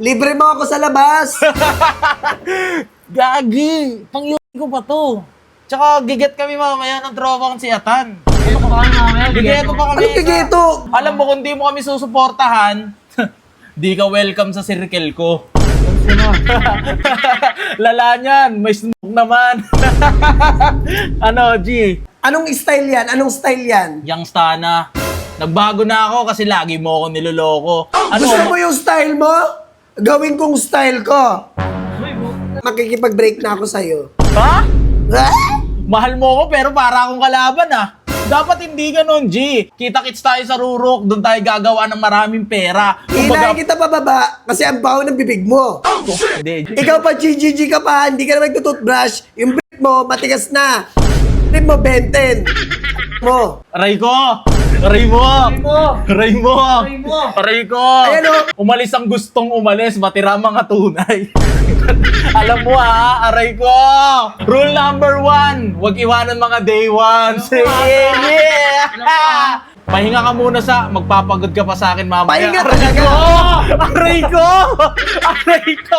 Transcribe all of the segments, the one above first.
Libre mo ako sa labas. Gagi! Pang ko pa to. Tsaka giget kami mamaya ng tropa kong si Atan. Ano pa kami mamaya? Gigeto pa kami. Anong tigeto? Alam mo, kung di mo kami susuportahan, di ka welcome sa circle ko. Lala niyan, may smoke naman. ano, G? Anong style yan? Anong style yan? Yang Stana. Nagbago na ako kasi lagi mo ako niloloko. Ano? Gusto mo yung style mo? Gawin kong style ko. Makikipag-break na ako sa'yo. Ha? Ah? Mahal mo ako pero para akong kalaban ah. Dapat hindi ganun, G. Kita-kits tayo sa rurok, doon tayo gagawa ng maraming pera. Hilahin kita pababa kasi ang baho ng bibig mo. Hindi, G. Ikaw pa, GGG ka pa, hindi ka na nagtutoothbrush. Yung break mo, matigas na. Break mo, benten. Mo. Aray ko! Aray mo! Aray mo! Aray mo! Aray ko! Ayan, oh. Umalis ang gustong umalis, matira mga tunay. Alam mo ha, aray ko! Rule number one, huwag iwanan mga day ones. Yeah! Pahinga ka muna sa, magpapagod ka pa sa akin mamaya. Pahinga aray talaga. ko! Aray ko! Aray ko!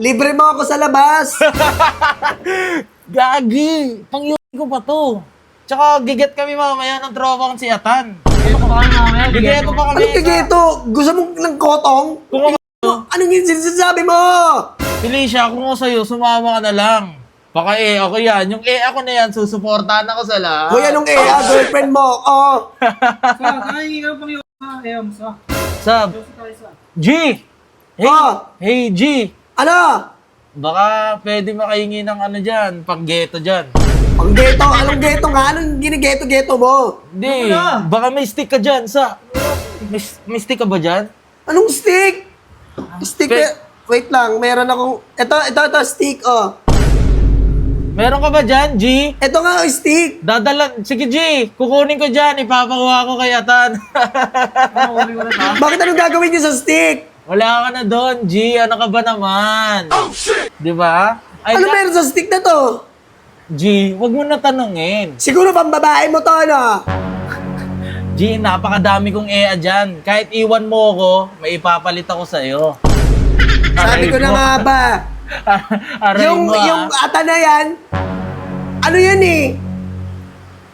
libre mo ako sa labas. Gagi! Pang ko pa to. Tsaka giget kami mamaya ng tropa kong si Atan. Ano pa kami mamaya? Gigeto pa kami. Anong tigeto? Gusto mo ng kotong? Kung Anong yung sinasabi mo? Felicia, kung ako sa'yo, sumama ka na lang. Baka eh, ako yan. Yung eh, ako na yan, susuportahan ako sa lahat. Hoy, anong eh, ah, girlfriend mo? Oh, Sa, nakahingi ka pang yung mo, sa. Sab. G! Hey, Oh. hey G! Ano? Baka pwede makahingi ng ano dyan, pang ghetto dyan. Ang geto, anong geto nga? Anong ginigeto-geto mo? Hindi, Ano na? baka may stick ka dyan, sa... May, may stick ka ba dyan? Anong stick? Stick, Pe- eh. wait lang, meron akong, ito, ito, ito, stick, oh. Meron ka ba dyan, G? Ito nga, oh, stick. Dadala, sige G, kukunin ko dyan, ipapakuha ko kay Atan. Na? Bakit anong gagawin niyo sa stick? Wala ka na doon, G, ano ka ba naman? Di ba? Ay, Ano na- meron sa stick na to? G, wag mo na tanungin. Siguro pang babae mo to, ano? G, napakadami kong EA dyan. Kahit iwan mo ako, may ipapalit ako sa'yo. Sabi ko na nga ba, Aray yung, mo, ah. yung ata na yan, ano yan eh?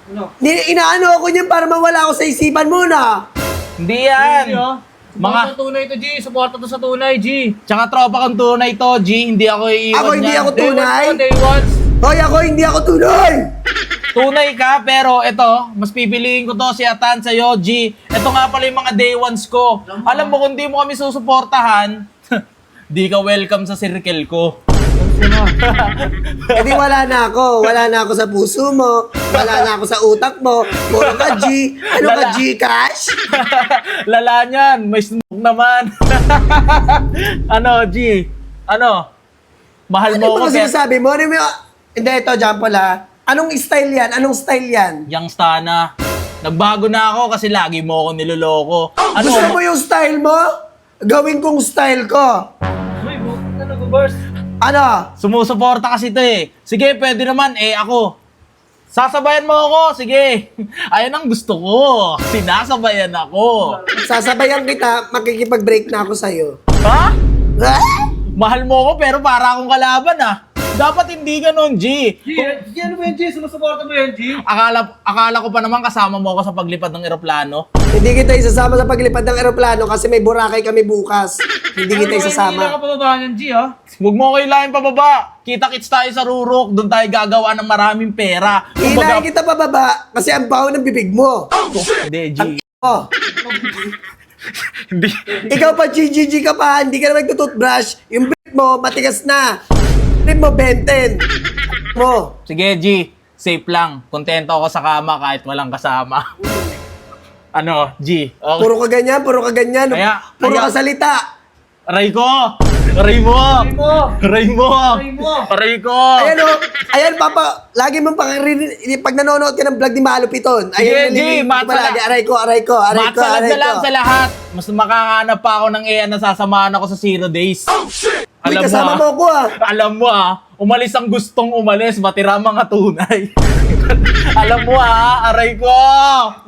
Ano? Ni- Inaano ako niyan para mawala ako sa isipan mo na. Hindi yan. Mga... Mga- tunay to, G. Suporta to sa tunay, G. Tsaka tropa kang tunay to, G. Hindi ako iiwan Ako hindi yan. ako tunay. Day ones to, day ones. Hoy, ako hindi ako tunay. Tunay ka, pero ito, mas pipiliin ko to si Atan sa'yo, G. Ito nga pala yung mga day ones ko. Alam mo, kung di mo kami susuportahan, di ka welcome sa circle ko. Eh di wala na ako. Wala na ako sa puso mo. Wala na ako sa utak mo. Puro ka G. Ano ka Lala. G cash? Lala niyan, may smoke naman. ano, G? Ano? Mahal Ano mo ako, mga pero... sinasabi mo? Ano yung... Hindi, ito, Jampol ha. Anong style yan? Anong style yan? Yang Stana. Nagbago na ako kasi lagi mo ako niloloko. Ano? Gusto mo yung style mo? Gawin kong style ko. Uy, bukas na nag-burst. Ano? Sumusuporta kasi to eh. Sige, pwede naman. Eh, ako. Sasabayan mo ako. Sige. Ayan ang gusto ko. Sinasabayan ako. Sasabayan kita, makikipag-break na ako sa'yo. Ha? Ah? Mahal mo ako pero para akong kalaban ah. Dapat hindi ganun, G. G, G, ano ba yan, G? Sumusuporta mo yan, G? Akala, akala ko pa naman kasama mo ako sa paglipad ng eroplano. Hindi kita isasama sa paglipad ng eroplano kasi may Boracay kami bukas. Hindi kita Hindi lang isasama. ka pababa niyan, G, ha? Huwag mo kailangan pababa. Kita-kits tayo sa rurok. Doon tayo gagawa ng maraming pera. Hilahin kita pababa kasi ang baho ng bibig mo. Hindi, G. Oh, Hindi. ikaw pa GGG ka pa, hindi ka na nagtutoothbrush. Yung break mo, matigas na. Break mo, benten. Mo. Sige, G. Safe lang. Kontento ako sa kama kahit walang kasama. ano, G. Okay. Puro ka ganyan, puro ka ganyan. Kaya- puro kaya- ka salita. Aray ko! Aray mo! Aray mo! Aray mo! Aray mo! Aray ko! Ayan o, ayan papa, lagi mong pakarinig, pag nanonood ka ng vlog ni Malupiton, Sige, ayan, G, nalilinig ko matsala. palagi, aray ko, aray ko, aray ko, Matsalad aray na lang ko. sa lahat. Mas makakahanap pa ako ng Ian na sasamahan ako sa Zero Days. Uy, Alam mo, kasama ah. mo ako ah. Alam mo ah, umalis ang gustong umalis, matira mga tunay. Alam mo ah, aray ko,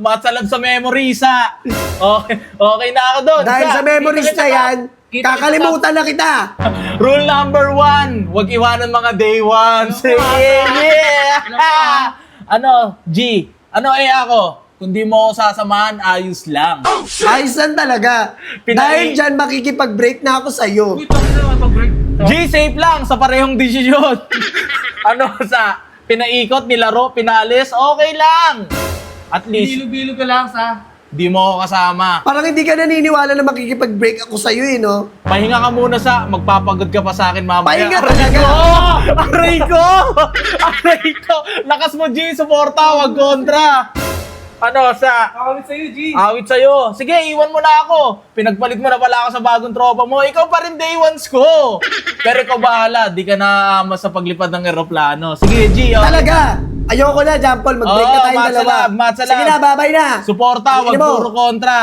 matsalad sa memories ah. Okay, okay na ako doon. Dahil sa memories kita na yan, Kita kakalimutan na kita. Rule number one, huwag iwanan mga day ones. yeah! ano, G, ano eh ako? Kung di mo ako sasamahan, ayos lang. Ayos lang talaga. Pinai- Dahil dyan, makikipag-break na ako sa'yo. Tapos na. G, safe lang sa parehong desisyon. ano sa pinaikot, nilaro, pinalis, okay lang. At least, Bilo-bilo ka lang sa... di mo ako kasama. Parang hindi ka naniniwala na makikipag-break ako sa'yo eh, no? Pahinga ka muna sa, magpapagod ka pa sa akin mamaya. Pahinga Aray talaga. ko! Aray ko! Aray ko! Lakas mo, G, suporta, wag kontra. Ano, sa, Kakawit sa'yo, G. awit sa'yo. Sige, iwan mo na ako. Pinagpalit mo na pala ako sa bagong tropa mo. Ikaw pa rin day ones ko. Pero ikaw bahala, di ka naama sa paglipad ng eroplano. Sige, G, oh. Talaga! Ayoko na, Jampol. Mag-break na Oo, tayong dalawa. matsalab, matsalab. Sige na, babay na. Suporta, wag mo. puro kontra.